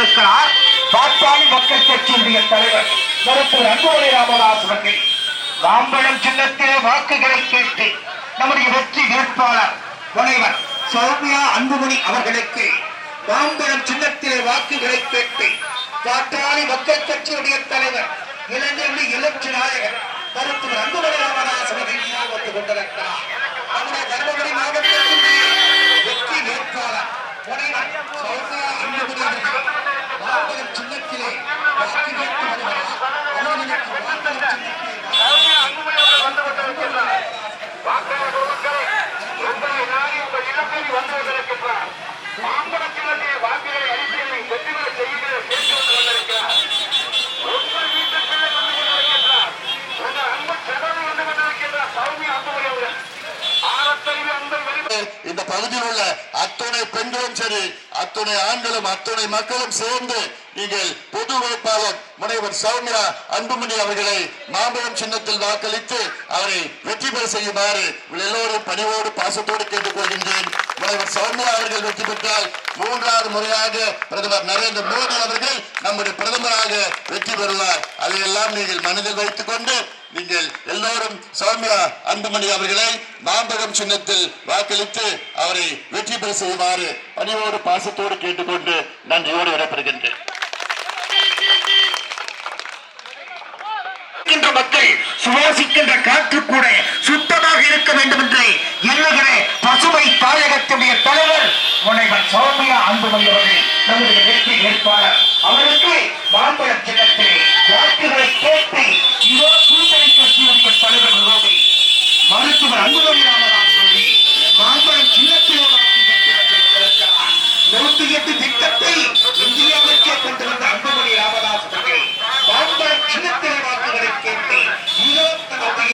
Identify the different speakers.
Speaker 1: கொண்டிருக்கிறார். பாட்டாளி மக்கள் கட்சியினுடைய தலைவர் மருத்துவர் அன்புமணி ராமதாஸ் அவர்கள் மாம்பழம் சின்னத்திலே வாக்குகளை கேட்டு நம்முடைய வெற்றி வேட்பாளர் முனைவர் சௌமியா அன்புமணி அவர்களுக்கு மாம்பழம் சின்னத்திலே வாக்குகளை கேட்டு பாட்டாளி மக்கள் கட்சியுடைய தலைவர் இளைஞர்கள் எழுச்சி நாயகர் மருத்துவர் அன்புமணி ராமதாஸ் அவர்கள் முன்னால் வந்து கொண்டிருக்கிறார் நம்முடைய தருமபுரி மாவட்டத்தினுடைய வெற்றி வேட்பாளர் முனைவர் சௌமியா அன்புமணி அவர்கள் மாம்பழம் சின்னத்திலே வாக்கு கேட்டு வருகிறார் அவர்களுக்கு மாம்பழம் சின்னத்திலே
Speaker 2: இந்த பகுதியில் உள்ள அத்துணை பெண்களும் சரி அத்துணை ஆண்களும் அத்துணை மக்களும் சேர்ந்து நீங்கள் பொது வேட்பாளர் முனைவர் சௌமியா அன்புமணி அவர்களை மாம்பழம் சின்னத்தில் வாக்களித்து அவரை வெற்றி பெற செய்யுமாறு எல்லோரும் பணிவோடு பாசத்தோடு கேட்டுக்கொள்கின்றேன். தலைவர் சௌமியா அவர்கள் வெற்றி பெற்றால் மூன்றாவது முறையாக பிரதமர் நரேந்திர மோடி அவர்கள் நம்முடைய பிரதமராக வெற்றி பெறுவார். அதையெல்லாம் நீங்கள் மனதில் வைத்துக் கொண்டு நீங்கள் எல்லோரும் சௌமியா அன்புமணி அவர்களை மாம்பகம் சின்னத்தில் வாக்களித்து அவரை வெற்றி பெற செய்யுமாறு பணிவோடு பாசத்தோடு கேட்டுக்கொண்டு நன்றியோடு விடைபெறுகின்றேன்.
Speaker 1: மக்கள் சுவாசிக்கின்ற காற்று கூட சுத்தமாக இருக்க வேண்டும் என்று முனைவர் சௌமியா அன்புமணி நம்முடைய வெற்றி வேட்பாளர். அவருக்கு மாம்பழம்